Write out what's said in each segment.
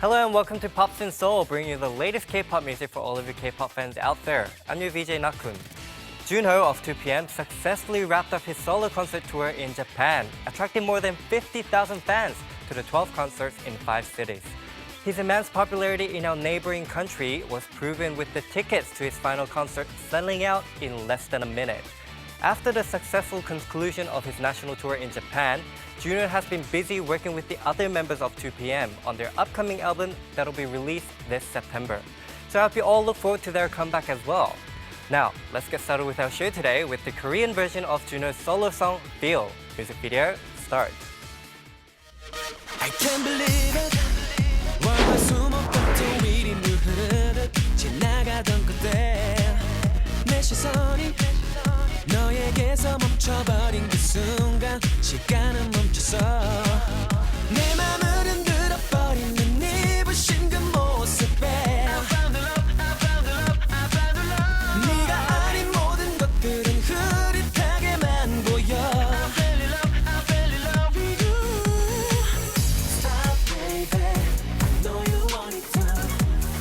Hello and welcome to Pops in Seoul, bringing you the latest K-pop music for all of you K-pop fans out there. I'm your VJ Nakun. Junho of 2PM successfully wrapped up his solo concert tour in Japan, attracting more than 50,000 fans to the 12 concerts in five cities. His immense popularity in our neighboring country was proven with the tickets to his final concert selling out in less than a minute. After the successful conclusion of his national tour in Japan, Junior has been busy working with the other members of 2PM on their upcoming album that'll be released this September. So I hope you all look forward to their comeback as well. Now, let's get started with our show today with the Korean version of Junho's solo song Feel. Music video, start. I can't believe it 월화 수목금 또 일이 물 흐르듯 지나가던 그때 내 시선이 너에게서 멈춰버린 그 순간 시간은 멈췄어 내 맘을 흔들어버리는 네 부신 그 모습에.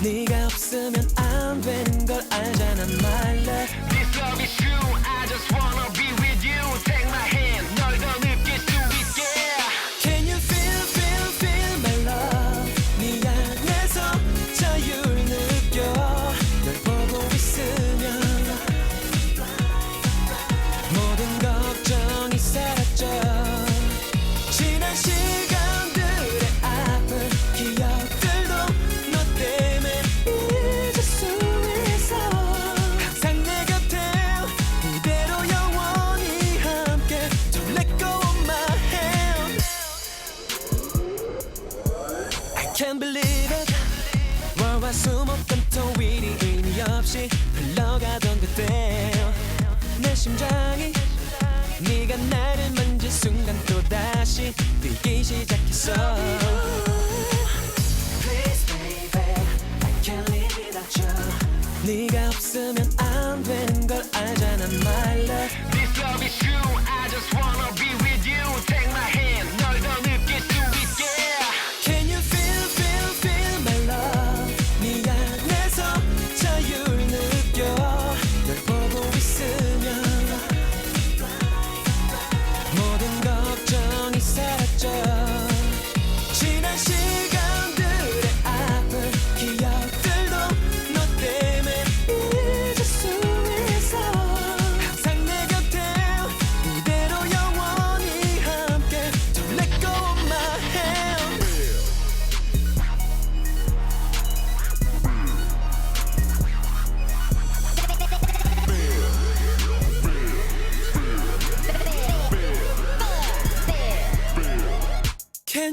네가 없으면 안 되는 걸 알잖아, my love. This love is true. Just wanna can't believe it. 월화 수목금 토일이 의미 없이 흘러가던 그때. 내 심장이 네가 나를 만진 순간 또다시 뛰기 시작했어. Please baby I can't live without you. 네가 없으면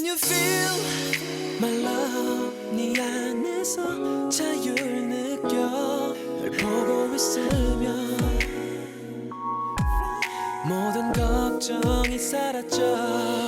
you feel my love? 네 안에서 자유를 느껴 널 보고 있으면 모든 걱정이 사라져